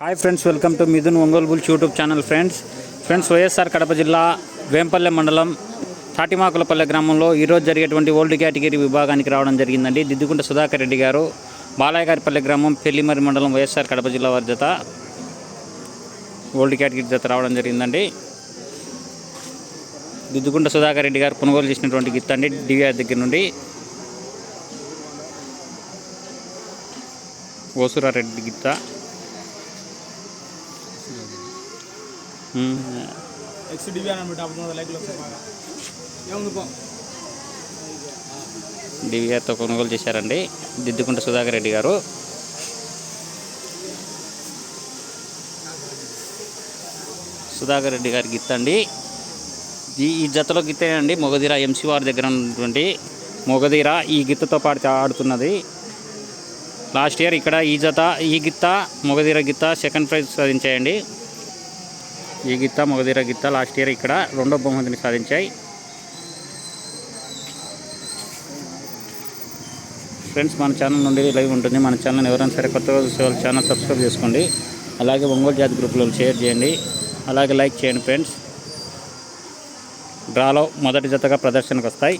Hi friends welcome to Mithun Ongole bulls YouTube channel friends friends Y S R Kadapa జిల్లా వేంపల్లె మండలం తాటిమాకులపల్లె గ్రామంలో ఈరోజు జరిగేటువంటి ఓల్డ్ కేటగిరీ విభాగానికి రావడం జరిగిందండి. దిద్దుకుంట సుధాకర్ రెడ్డి గారు బాలాయగారిపల్లె గ్రామం పెళ్ళిమరి మండలం వైఎస్ఆర్ కడప జిల్లా వారి జత ఓల్డ్ కేటగిరీ జత రావడం జరిగిందండి. దిద్దుకుంట సుధాకర్ రెడ్డి గారు కొనుగోలు చేసినటువంటి గిత్త అండి డివిఆర్ దగ్గర నుండి. ఓసురారెడ్డి గిత్త డివిఆర్తో కొనుగోలు చేశారండి. దిద్దుకుంట సుధాకర్ రెడ్డి గారు. సుధాకర్ రెడ్డి గారి గిత్త అండి. ఈ జతలో గిత్తేనండి మొగధీర ఎంసీ వారి దగ్గర ఉన్నటువంటి మొగధీర ఈ గిత్తతో పాడితే ఆడుతున్నది. లాస్ట్ ఇయర్ ఇక్కడ ఈ జత ఈ గిత్త మొగధీర గిత్త సెకండ్ ప్రైజ్ సాధించాయండి. ఈ గిత్త మొగధీర గిత్త లాస్ట్ ఇయర్ ఇక్కడ రెండో బహుమతిని సాధించాయి. ఫ్రెండ్స్ మన ఛానల్ నుండి లైవ్ ఉంటుంది. మన ఛానల్ ఎవరైనా సరే కొత్తగా చూసే వాళ్ళు ఛానల్ సబ్స్క్రైబ్ చేసుకోండి. అలాగే ఒంగోలు జాతి గ్రూప్లో షేర్ చేయండి. అలాగే లైక్ చేయండి ఫ్రెండ్స్. డ్రాలో మొదటి జతగా ప్రదర్శనకు వస్తాయి.